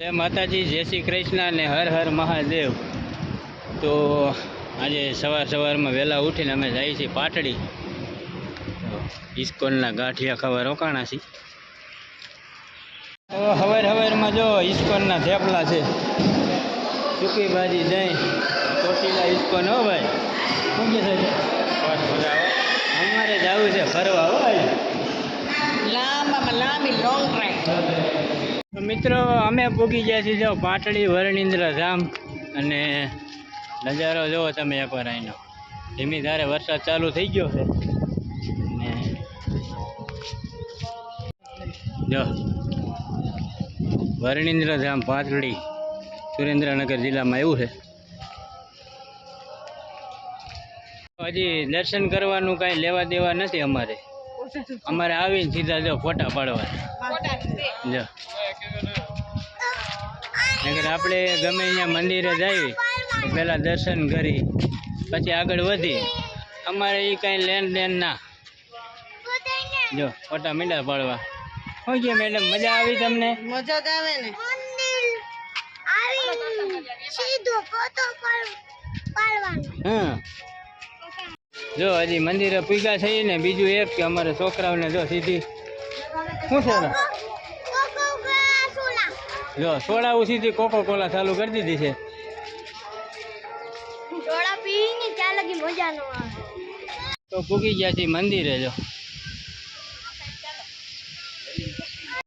જય માતાજી, જય શ્રી કૃષ્ણ અને હર હર મહાદેવ. તો આજે સવાર સવારમાં વહેલા ઉઠીને અમે જઈએ છીએ પાટડી. ઇસ્કોનના ગાંઠિયા ખાવા રોકાણા છીએ. હવાર હવારમાં જો ઇસ્કોનના થેપલા છે. સૂકી ભાજી, દહીં, ચોટીલા ઇસ્કોન હો ભાઈ. શું કે છે? અમારે જવું છે, ફરવા, હો. મિત્રો અમે પૂગી ગયા છીએ જો પાટડી વરણિન્દ્ર ધામ અને નજારો જુઓ તમે એકવાર અહીંનો ધીમી ધારે વરસાદ ચાલુ થઈ ગયો છે. ને જો વરણિન્દ્ર ધામ પાટડી સુરેન્દ્રનગર જિલ્લામાં એવું છે. હજી દર્શન કરવાનું કાંઈ લેવા દેવા નથી અમારે. અમારે આવીને સીધા જો ફોટા પાડવા જો નકર આપણે ગમે અહીંયા મંદિરે જઈએ તો પહેલાં દર્શન કરી પછી આગળ વધી અમારે એ કાંઈ લેન દેન ના. જો ફોટા મીંડા પાડવા. શું છે મેડમ મજા આવી તમને? મજા આવે ને. હા જો હજી મંદિરે પૂજા થઈ ને બીજું એક કે અમારે છોકરાઓને જો સીધી. શું છે? જો સોડા સીધી કોકો કોલા ચાલુ કરી દીધી છે. તો પૂગી ગયા છે મંદિરે જો.